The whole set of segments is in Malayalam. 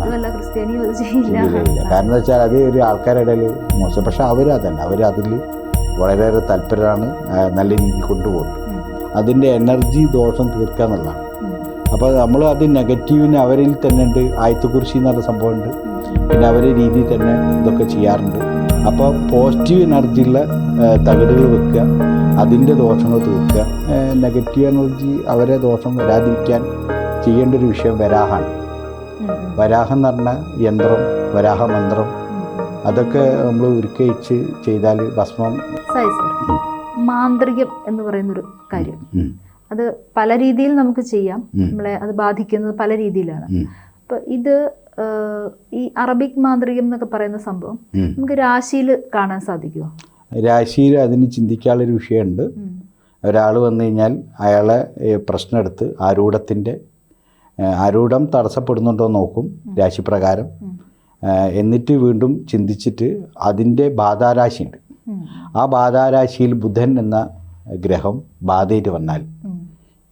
ക്രിസ്ത്യാനിയും അത് ചെയ്യില്ല. കാരണം എന്താ വെച്ചാൽ അത് ഒരു ആൾക്കാരുടെ ഇടയിൽ മോശം പക്ഷെ അവർ അതല്ല അവർ അതിൽ വളരെയേറെ താല്പര്യമാണ് നല്ല രീതിയിൽ കൊണ്ടുപോകുന്നത് ഉം. അതിന്റെ എനർജി ദോഷം തീർക്കുക എന്നുള്ളതാണ്. അപ്പോൾ നമ്മൾ അത് നെഗറ്റീവിന് അവരിൽ തന്നെ ഉണ്ട് ആയത്തുകുറിശി എന്ന് പറഞ്ഞ സംഭവമുണ്ട് പിന്നെ അവരെ രീതിയിൽ തന്നെ ഇതൊക്കെ ചെയ്യാറുണ്ട് അപ്പോൾ പോസിറ്റീവ് എനർജിയുള്ള തകിടുകൾ വെക്കുക അതിന്റെ ദോഷങ്ങൾ തീർക്കുക നെഗറ്റീവ് എനർജി അവരെ ദോഷം വരാതിരിക്കാൻ ചെയ്യേണ്ട ഒരു വിഷയം വരാഹാണ്. വരാഹം എന്ന് പറഞ്ഞ യന്ത്രം വരാഹ മന്ത്രം ഉം, ഉം. അതൊക്കെ നമ്മൾ ഉരുക്കയിച്ച് ചെയ്താൽ ഭസ്മം മാന്ത്രികം എന്ന് പറയുന്നൊരു കാര്യം. അത് പല രീതിയിൽ നമുക്ക് ചെയ്യാം. നമ്മളെ അത് ബാധിക്കുന്നത് പല രീതിയിലാണ്. അപ്പൊ ഇത് ഈ അറബിക് മാന്ത്രികം എന്നൊക്കെ പറയുന്ന സംഭവം നമുക്ക് രാശിയിൽ കാണാൻ സാധിക്കുമോ രാശിയിൽ അതിന് ചിന്തിക്കാനുള്ളൊരു വിഷയമുണ്ട്. ഒരാൾ വന്നു കഴിഞ്ഞാൽ അയാളെ ഏ, പ്രശ്നം എടുത്ത് ആരൂഢത്തിന്റെ ആരൂഢം തടസ്സപ്പെടുന്നുണ്ടോ നോക്കും രാശിപ്രകാരം. എന്നിട്ട് വീണ്ടും ചിന്തിച്ചിട്ട് അതിന്റെ ബാധാരാശിയുണ്ട്. ആ ബാധാരാശിയിൽ ബുധൻ എന്ന ഗ്രഹം ബാധയിട്ട് വന്നാൽ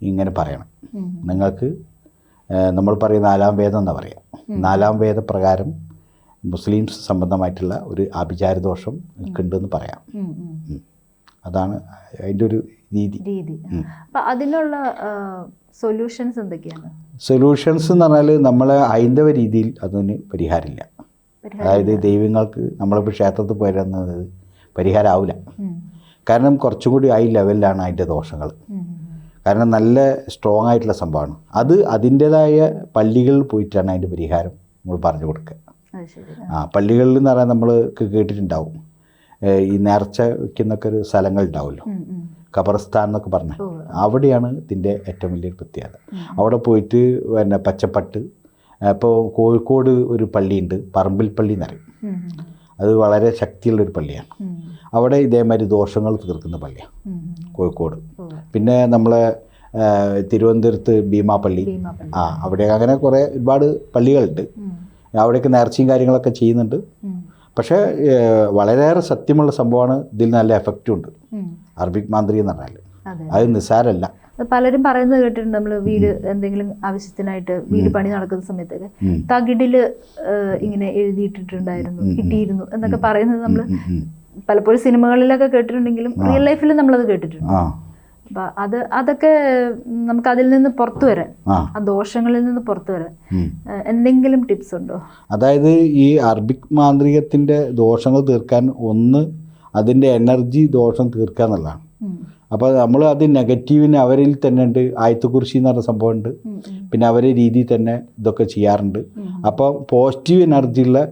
ഇങ്ങനെ പറയണം. നിങ്ങൾക്ക് നമ്മൾ പറയും നാലാം വേദം എന്നാ പറയാം. നാലാം വേദപ്രകാരം മുസ്ലിംസ് സംബന്ധമായിട്ടുള്ള ഒരു ആഭിചാരദോഷം നിൽക്കുന്നുണ്ടെന്ന് പറയാം. അതാണ് അതിന്റെ ഒരു രീതി. രീതി. ഉം. അതിനുള്ള സൊല്യൂഷൻസ് എന്തൊക്കെയാണ്? സൊല്യൂഷൻസ് എന്ന് പറഞ്ഞാൽ നമ്മളെ ഹൈന്ദവ രീതിയിൽ അതിന് പരിഹാരമില്ല. അതായത് ദൈവങ്ങൾക്ക് നമ്മളിപ്പോൾ ക്ഷേത്രത്തിൽ പോരുന്നത് പരിഹാരമാവില്ല കാരണം കുറച്ചും കൂടി ഹൈ ലെവലിലാണ് അതിന്റെ ദോഷങ്ങൾ. കാരണം നല്ല സ്ട്രോങ് ആയിട്ടുള്ള സംഭവമാണ്. അത് അതിന്റേതായ പള്ളികളിൽ പോയിട്ടാണ് അതിന്റെ പരിഹാരം നമ്മൾ പറഞ്ഞു കൊടുക്കുക. ആ. പള്ളികളിൽ എന്ന് പറഞ്ഞാൽ നമ്മൾ കേട്ടിട്ടുണ്ടാവും. ഈ നേർച്ച വയ്ക്കുന്നൊക്കെ ഒരു സ്ഥലങ്ങൾ ഉണ്ടാവുമല്ലോ. ഖബർസ്ഥാൻ എന്നൊക്കെ പറഞ്ഞ ഓ. അവിടെയാണ് ഇതിന്റെ ഏറ്റവും വലിയൊരു പ്രത്യേകത. അവിടെ പോയിട്ട് പിന്നെ പച്ചപ്പട്ട് ഇപ്പോൾ കോഴിക്കോട് ഒരു പള്ളിയുണ്ട് പറമ്പിൽ പള്ളി എന്നറിയും അത് വളരെ ശക്തിയുള്ളൊരു പള്ളിയാണ്. അവിടെ ഇതേമാതിരി ദോഷങ്ങൾ തീർക്കുന്ന പള്ളിയാണ്. കോഴിക്കോട് പിന്നെ നമ്മളെ തിരുവനന്തപുരത്ത് ഭീമാപ്പള്ളി. ആ അവിടെ അങ്ങനെ കുറേ ഒരുപാട് പള്ളികളുണ്ട്. അവിടെയൊക്കെ നേർച്ചയും കാര്യങ്ങളൊക്കെ ചെയ്യുന്നുണ്ട് പക്ഷേ വളരെയേറെ സത്യമുള്ള സംഭവമാണ് ഇതിൽ നല്ല എഫക്റ്റും ഉണ്ട്. അറബിക് മാന്ത്രി എന്ന് പറഞ്ഞാൽ അതെ നിസ്സാരമല്ല. പലരും പറയുന്നത് കേട്ടിട്ടുണ്ട് നമ്മൾ വീട് എന്തെങ്കിലും ആവശ്യത്തിനായിട്ട് വീട് പണി നടക്കുന്ന സമയത്തൊക്കെ. തകിടിൽ ഇങ്ങനെ എഴുതിയിട്ടിട്ടുണ്ടായിരുന്നു കിട്ടിയിരുന്നു എന്നൊക്കെ പറയുന്നത് നമ്മൾ. പലപ്പോഴും സിനിമകളിലൊക്കെ കേട്ടിട്ടുണ്ടെങ്കിലും റിയൽ ലൈഫിൽ നമ്മളത് കേട്ടിട്ടുണ്ട്. അപ്പൊ അത് അതൊക്കെ നമുക്ക് അതിൽ നിന്ന് പുറത്തു വരാൻ ആ. ആ ദോഷങ്ങളിൽ നിന്ന് പുറത്തു വരാൻ. എന്തെങ്കിലും ടിപ്സ് ഉണ്ടോ? അതായത് ഈ അർബിക് മാന്ത്രികത്തിന്റെ ദോഷങ്ങൾ തീർക്കാൻ ഒന്ന് അതിന്റെ എനർജി ദോഷം തീർക്കുക എന്നുള്ളതാണ്. അപ്പോൾ നമ്മൾ അത് നെഗറ്റീവിന് അവരിൽ തന്നെ ഉണ്ട്. ആയത്തുകുറിശി എന്ന് പറഞ്ഞ സംഭവമുണ്ട്. പിന്നെ അവരെ രീതിയിൽ തന്നെ ഇതൊക്കെ ചെയ്യാറുണ്ട്. അപ്പോൾ പോസിറ്റീവ് എനർജിയുള്ള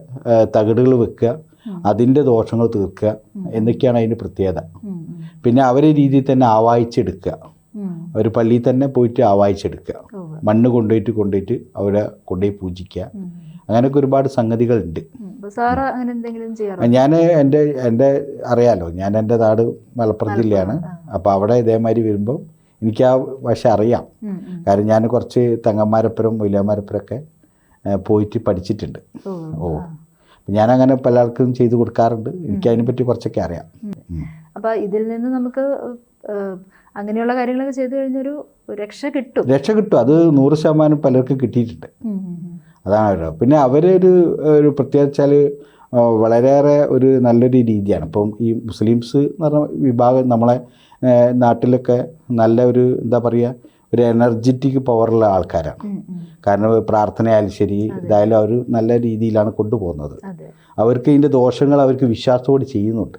തകിടുകൾ വെക്കുക. അതിന്റെ ദോഷങ്ങൾ തീർക്കുക എന്നൊക്കെയാണ് അതിന്റെ പ്രത്യേകത. പിന്നെ അവരെ രീതിയിൽ തന്നെ ആവാഹിച്ചെടുക്കുക. ഉം. ഒരു പള്ളിയിൽ തന്നെ പോയിട്ട് ആവാഹിച്ചെടുക്കുക. മണ്ണ് കൊണ്ടുപോയിട്ട് കൊണ്ടുപോയിട്ട് അവരെ കൊണ്ടുപോയി പൂജിക്കുക. അങ്ങനെയൊക്കെ ഒരുപാട് സംഗതികളുണ്ട്. ഉം. അപ്പൊ സാറ് അങ്ങനെ എന്തെങ്കിലും ചെയ്യാറുണ്ടോ? ഞാൻ എന്റെ എന്റെ അറിയാലോ ഞാൻ എന്റെ നാട് മലപ്പുറം ജില്ലയാണ്. അപ്പോൾ അവിടെ ഇതേമാതിരി വരുമ്പോൾ എനിക്ക് ആ വശം അറിയാം. കാരണം ഞാൻ കുറച്ച് തങ്ങന്മാരപ്പുറം വലിയമാരപ്പുറമൊക്കെ പോയിട്ട് പഠിച്ചിട്ടുണ്ട്. ഓ ഞാനങ്ങനെ പല ആൾക്കും ചെയ്ത് കൊടുക്കാറുണ്ട്. എനിക്ക് അതിനെപ്പറ്റി കുറച്ചൊക്കെ അറിയാം. അപ്പോൾ അപ്പൊ ഇതിൽ നിന്ന് നമുക്ക് അങ്ങനെയുള്ള കാര്യങ്ങളൊക്കെ ചെയ്തു കഴിഞ്ഞൊരു രക്ഷ കിട്ടും. രക്ഷ കിട്ടും. അത് നൂറ് ശതമാനം പലർക്കും കിട്ടിയിട്ടുണ്ട്. അതാണ് അവരുടെ പിന്നെ അവരൊരു ഒരു പ്രത്യേക വെച്ചാൽ വളരെയേറെ ഒരു നല്ലൊരു രീതിയാണ്. ഇപ്പം ഈ മുസ്ലിംസ് എന്ന് പറഞ്ഞ വിഭാഗം നമ്മളെ നാട്ടിലൊക്കെ നല്ല ഒരു എന്താ പറയുക ഒരു എനർജറ്റിക് പവറുള്ള ആൾക്കാരാണ്. കാരണം പ്രാർത്ഥനയായാലും ശരി ഇതായാലും അവർ നല്ല രീതിയിലാണ് കൊണ്ടുപോകുന്നത്. അവർക്ക് ഇതിന്റെ ദോഷങ്ങൾ അവർക്ക് വിശ്വാസത്തോട് ചെയ്യുന്നുണ്ട്.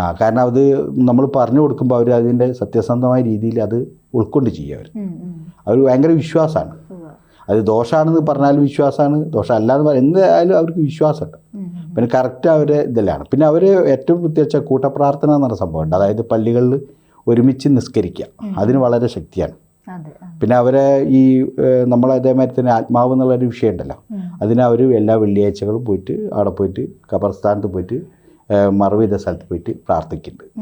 ആ കാരണം അത് നമ്മൾ പറഞ്ഞു കൊടുക്കുമ്പോൾ അവർ അതിന്റെ സത്യസന്ധമായ രീതിയിൽ അത് ഉൾക്കൊണ്ട് ചെയ്യും അവർ. അവർ ഭയങ്കര വിശ്വാസമാണ്. അത് ദോഷമാണെന്ന് പറഞ്ഞാലും വിശ്വാസമാണ്. ദോഷമല്ല എന്ന് പറഞ്ഞാൽ എന്തായാലും അവർക്ക് വിശ്വാസമുണ്ട്. പിന്നെ കറക്റ്റ് അവരെ ഇതിലാണ് പിന്നെ അവർ ഏറ്റവും പ്രത്യേകിച്ച കൂട്ടപ്രാർത്ഥന എന്ന് പറഞ്ഞ സംഭവമുണ്ട്. അതായത് പള്ളികളിൽ ഒരുമിച്ച് നിസ്കരിക്കുക. അതിന് വളരെ ശക്തിയാണ്. പിന്നെ അവരെ ഈ നമ്മൾ നമ്മളെ അതേമാതിരി തന്നെ ആത്മാവ് എന്നുള്ളൊരു വിഷയം ഉണ്ടല്ലോ. ഉം. അതിന് അവർ എല്ലാ വെള്ളിയാഴ്ചകളും പോയിട്ട് അവിടെ പോയിട്ട് ഖബർസ്ഥാനത്ത് പോയിട്ട് മറവിത മറവ് ചെയ്ത സ്ഥലത്ത് പോയിട്ട് പ്രാർത്ഥിക്കുന്നുണ്ട്.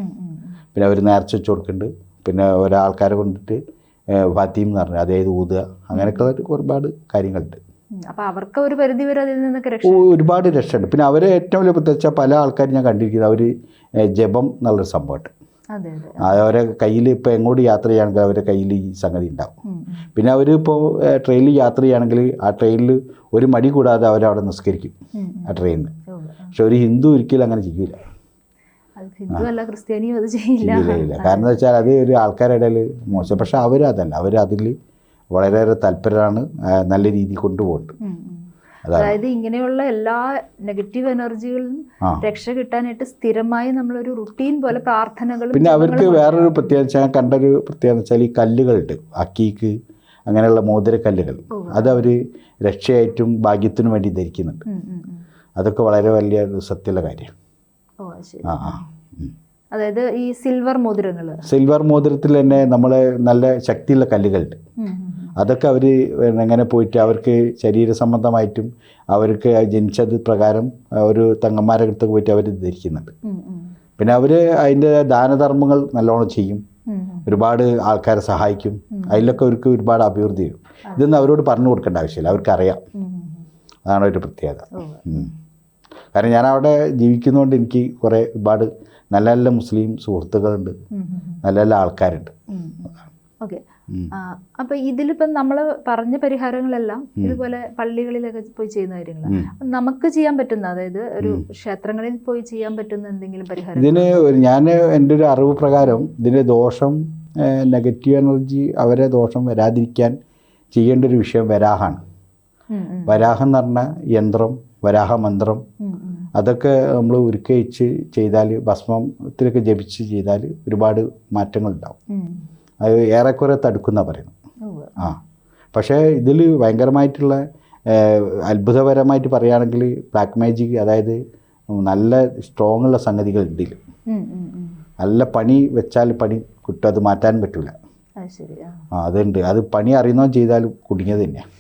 പിന്നെ അവർ നേർച്ച വെച്ച് കൊടുക്കുന്നുണ്ട്. പിന്നെ ഒരാൾക്കാരെ കൊണ്ടിട്ട് ഏഹ്, ഫാത്തീം എന്ന് പറഞ്ഞു അതായത് ഊതുക അങ്ങനെയൊക്കെ ഒരുപാട് കാര്യങ്ങളുണ്ട്. ഉം. അപ്പൊ അവർക്ക് ഒരു പരിധി വരെ അതിൽ നിന്നൊക്കെ രക്ഷ ഒരുപാട് രക്ഷയുണ്ട്. പിന്നെ അവരെ ഏറ്റവും വലിയ പ്രത്യേകിച്ച പല ആൾക്കാരും ഞാൻ കണ്ടിരിക്കുന്നത് അവർ ജപം എന്നുള്ളൊരു സംഭവമുണ്ട്. അവരെ കയ്യിൽ ഇപ്പോൾ എങ്ങോട്ട് യാത്ര ചെയ്യുകയാണെങ്കിൽ അവരുടെ കയ്യിൽ ഈ സംഗതി ഉണ്ടാവും. പിന്നെ അവർ ഇപ്പോൾ ട്രെയിനിൽ യാത്ര ചെയ്യുകയാണെങ്കിൽ ആ ട്രെയിനിൽ ഒരു മടി കൂടാതെ അവരവിടെ നിസ്കരിക്കും. ആ ട്രെയിനിൽ പക്ഷെ ഒരു ഹിന്ദു ഒരിക്കലും അങ്ങനെ ചെയ്യൂല. അത് ഹിന്ദു അല്ല ക്രിസ്ത്യാനിയും അത് ചെയ്യില്ല. ഇല്ല കാരണം എന്താ വെച്ചാൽ അത് ഒരു ആൾക്കാരുടെ ഇടയിൽ മോശം. പക്ഷെ അവരതല്ല അവരതിൽ വളരെയേറെ തൽപരരാണ് നല്ല രീതി കൊണ്ടുപോകുന്നുണ്ട് അതായത് ഇങ്ങനെയുള്ള എല്ലാ നെഗറ്റീവ് എനർജികളിലും ആ. രക്ഷ കിട്ടാനായിട്ട് സ്ഥിരമായി നമ്മളൊരു റുട്ടീൻ പോലെ പ്രാർത്ഥനകൾ പിന്നെ അവർക്ക് വേറൊരു പ്രത്യേകത ഞാൻ കണ്ടൊരു പ്രത്യേകത വെച്ചാൽ ഈ കല്ലുകളുണ്ട്. അക്കീക്ക് അങ്ങനെയുള്ള മോതിരക്കല്ലുകൾ. അത് അവർ രക്ഷയായിട്ടും ഭാഗ്യത്തിനും വേണ്ടി ധരിക്കുന്നുണ്ട്. അതൊക്കെ വളരെ വലിയ സത്യമുള്ള കാര്യം ആ ആ. അതായത് ഈ സിൽവർ മോതിരങ്ങൾ സിൽവർ മോതിരത്തിൽ തന്നെ നമ്മളെ നല്ല ശക്തിയുള്ള കല്ലുകളുണ്ട് അതൊക്കെ അവർ എങ്ങനെ പോയിട്ട് അവർക്ക് ശരീര സംബന്ധമായിട്ടും അവർക്ക് ജനിച്ചത് പ്രകാരം ഒരു തങ്ങന്മാരെ അടുത്ത് പോയിട്ട് അവർ ധരിക്കുന്നുണ്ട്. പിന്നെ അവർ അതിന്റെ ദാനധർമ്മങ്ങൾ നല്ലോണം ചെയ്യും. ഒരുപാട് ആൾക്കാരെ സഹായിക്കും. അതിലൊക്കെ അവർക്ക് ഒരുപാട് അഭിവൃദ്ധി വരും ഇതൊന്നും അവരോട് പറഞ്ഞു കൊടുക്കേണ്ട ആവശ്യമില്ല. അവർക്കറിയാം. അതാണ് ഒരു പ്രത്യേകത. കാരണം ഞാൻ അവിടെ ജീവിക്കുന്നതുകൊണ്ട് എനിക്ക് കുറേ ഒരുപാട് നല്ല നല്ല മുസ്ലിം സുഹൃത്തുക്കളുണ്ട്. നല്ല നല്ല ആൾക്കാരുണ്ട്. ഓക്കെ. അപ്പൊ ഇതിലിപ്പം നമ്മൾ പറഞ്ഞ പരിഹാരങ്ങളെല്ലാം ഇതുപോലെ പള്ളികളിലൊക്കെ പോയി ചെയ്യുന്ന കാര്യങ്ങളാണ്. നമുക്ക് ചെയ്യാൻ പറ്റുന്ന അതായത് ഒരു ക്ഷേത്രങ്ങളിൽ പോയി ചെയ്യാൻ പറ്റുന്ന എന്തെങ്കിലും പരിഹാരം ഇതിന് ഞാൻ എന്റെ ഒരു അറിവ് പ്രകാരം ഇതിന്റെ ദോഷം നെഗറ്റീവ് എനർജി അവരെ ദോഷം വരാതിരിക്കാൻ ചെയ്യേണ്ട ഒരു വിഷയം വരാഹാണ്. വരാഹം എന്ന് പറഞ്ഞ യന്ത്രം വരാഹ മന്ത്രം. അതൊക്കെ നമ്മൾ ഉരുക്കയിച്ച് ചെയ്താൽ ഭസ്മത്തിലൊക്കെ ജപിച്ച് ചെയ്താൽ ഒരുപാട് മാറ്റങ്ങളുണ്ടാവും. ഉണ്ടാവും അത് ഏറെക്കുറെ തടുക്കുന്ന പറയുന്നു ആ. പക്ഷേ ഇതിൽ ഭയങ്കരമായിട്ടുള്ള അത്ഭുതപരമായിട്ട് പറയുകയാണെങ്കിൽ ബ്ലാക്ക് മാജിക് അതായത് നല്ല സ്ട്രോങ് ഉള്ള സംഗതികൾ ഉണ്ട് ഇതിൽ. നല്ല പണി വെച്ചാൽ പണി കിട്ടും അത് മാറ്റാൻ പറ്റില്ല. ആ. അതുണ്ട്. അത് പണി അറിയുന്നോ ചെയ്താൽ കുടുങ്ങിയത് തന്നെയാണ്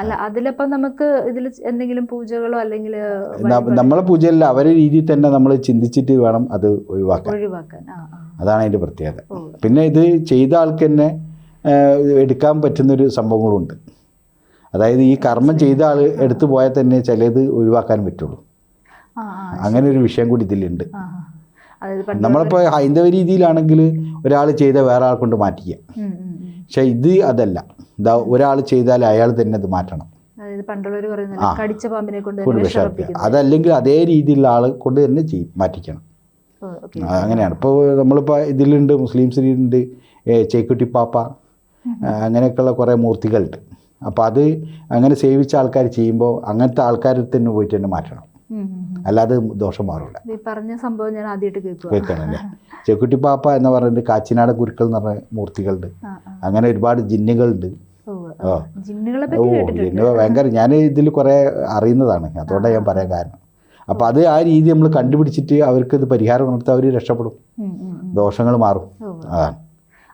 അല്ല അതിലപ്പം നമുക്ക് ഇതിൽ എന്തെങ്കിലും പൂജകളോ അല്ലെങ്കിൽ നമ്മളെ പൂജയല്ല അവരെ രീതിയിൽ തന്നെ നമ്മൾ ചിന്തിച്ചിട്ട് വേണം അത് ഒഴിവാക്കാൻ. ഒഴിവാക്കാൻ അതാണ് അതിന്റെ പ്രത്യേകത. പിന്നെ ഇത് ചെയ്ത ആൾക്ക് തന്നെ എടുക്കാൻ പറ്റുന്നൊരു സംഭവങ്ങളുണ്ട്. അതായത് ഈ കർമ്മം ചെയ്ത ആൾ എടുത്തു പോയാൽ തന്നെ ചിലത് ഒഴിവാക്കാൻ പറ്റുള്ളൂ. അങ്ങനെ ഒരു വിഷയം കൂടി ഇതിലുണ്ട്. നമ്മളിപ്പോൾ ഹൈന്ദവ രീതിയിലാണെങ്കിൽ ഒരാൾ ചെയ്ത വേറെ ആൾ കൊണ്ട് മാറ്റിക്കുക. പക്ഷേ ഇത് അതല്ല. ഇതാ ഒരാൾ ചെയ്താൽ അയാൾ തന്നെ അത് മാറ്റണം. അതല്ലെങ്കിൽ അതേ രീതിയിലുള്ള ആൾ കൊണ്ട് തന്നെ ചെയ്യും മാറ്റിക്കണം. അങ്ങനെയാണ്. ഇപ്പോൾ നമ്മളിപ്പോൾ ഇതിലുണ്ട് മുസ്ലിംസിലുണ്ട് ചേക്കുട്ടി പാപ്പ അങ്ങനെയൊക്കെയുള്ള കുറേ മൂർത്തികളുണ്ട്. അപ്പോൾ അത് അങ്ങനെ സേവിച്ച ആൾക്കാർ ചെയ്യുമ്പോൾ അങ്ങനത്തെ ആൾക്കാരിൽ തന്നെ പോയിട്ട് തന്നെ മാറ്റണം. അല്ലാതെ ദോഷം മാറില്ല ഈ പറഞ്ഞ സംഭവം ഞാൻ ആദ്യമായിട്ട് കേൾക്കുക കേൾക്കണല്ലേ? ചേക്കുട്ടി പാപ്പ എന്ന് പറയുന്നത് കാച്ചിനാട് ഗുരുക്കൾ എന്ന് പറഞ്ഞ മൂർത്തികളുണ്ട്. അങ്ങനെ ഒരുപാട് ജിന്നുകളുണ്ട്. ഓ കേട്ടിട്ടുണ്ട്. ഭയങ്കര ഞാൻ ഇതിൽ കുറേ അറിയുന്നതാണ്. അതുകൊണ്ടാണ് ഞാൻ പറയാൻ കാരണം. അപ്പോൾ അത് ആ രീതി നമ്മൾ കണ്ടുപിടിച്ചിട്ട് അവർക്ക് ഇത് പരിഹാരം ഉണർത്തി അവർ രക്ഷപ്പെടും. ദോഷങ്ങൾ മാറും. അതാണ്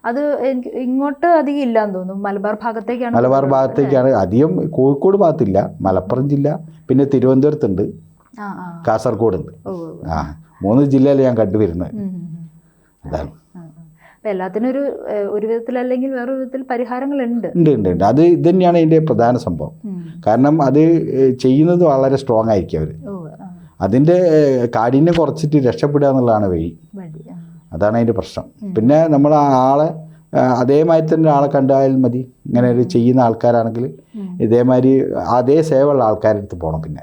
അത് എനിക്ക് ഇങ്ങോട്ട് അധികം ഇല്ലാന്ന് തോന്നുന്നു. മലബാർ ഭാഗത്തേക്കാണ് മലബാർ ഭാഗത്തേക്കാണ് അധികം കോഴിക്കോട് ഭാഗത്തില്ല. മലപ്പുറം ജില്ല. പിന്നെ തിരുവനന്തപുരത്തുണ്ട്. ആ ആ. മൂന്ന് ജില്ലയിൽ ഞാൻ കണ്ടുവരുന്നത്. അതാണ്. എല്ലാത്തിനും ഒരു ഒരു വിധത്തിൽ അല്ലെങ്കിൽ വേറൊരു വിധത്തിൽ പരിഹാരങ്ങളുണ്ട്. ഉണ്ട് ഉണ്ട് ഉണ്ട്. അത് ഇത് തന്നെയാണ് അതിന്റെ പ്രധാന സംഭവം. കാരണം അത് ചെയ്യുന്നത് വളരെ സ്ട്രോങ് ആയിരിക്കും അവർ അതിന്റെ കാഠിന്യം കുറച്ചിട്ട് രക്ഷപ്പെടുക എന്നുള്ളതാണ് വഴി. അതാണ് അതിന്റെ പ്രശ്നം. പിന്നെ നമ്മൾ ആളെ അതേമാതിരി തന്നെ ആളെ കണ്ടാൽ മതി. ഇങ്ങനെ ഒരു ചെയ്യുന്ന ആൾക്കാരാണെങ്കിൽ. ഇതേമാതിരി അതേ സേവയുള്ള ആൾക്കാരുടെ അടുത്ത് പോകണം പിന്നെ.